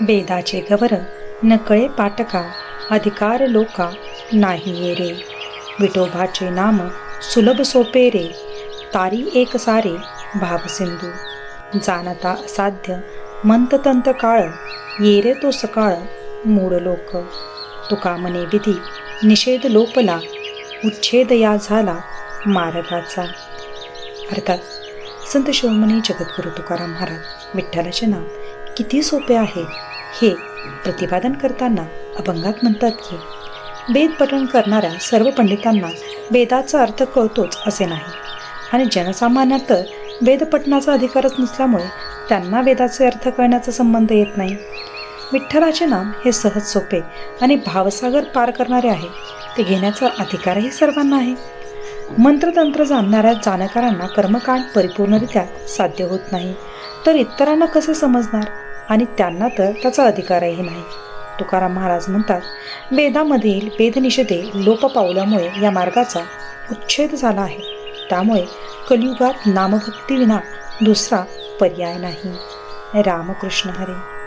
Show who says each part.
Speaker 1: बेदाचे गवर नकळे पाटका अधिकार लोका नाही रे विठोबाचे नाम सुलभ सोपे रे. तारी एक सारे भावसिंधू जाणता असाध्य मंततंत काळ. ये रे तो सकाळ मूळ लोक. तुका मने विधी निषेध लोपला. उच्छेद या झाला मार्गाचा. अर्थात संत शिवमनी जगद्गुरु तुकाराम महाराज विठ्ठलाचे नाव किती सोपे आहे. हे प्रतिपादन करताना अभंगात म्हणतात की वेद पठण करणाऱ्या सर्व पंडितांना वेदाचा अर्थ कळतोच असे नाही. आणि जनसामान्यात तर वेद पठणाचा अधिकारच नसल्यामुळे त्यांना वेदाचे अर्थ कळण्याचा संबंध येत नाही. विठ्ठलाचे नाम हे सहज सोपे आणि भावसागर पार करणारे आहे. ते घेण्याचा अधिकारही सर्वांना आहे. मंत्रतंत्र जाणणाऱ्या जाणकारांना कर्मकांड परिपूर्णरित्या साध्य होत नाही. तर इतरांना कसे समजणार? आणि त्यांना तर त्याचा अधिकारही नाही. तुकाराम महाराज म्हणतात वेदामधील वेदनिषेधे लोप पावल्यामुळे या मार्गाचा उच्छेद झाला आहे. त्यामुळे कलियुगात नामभक्तीविना दुसरा पर्याय नाही. रामकृष्ण हरे.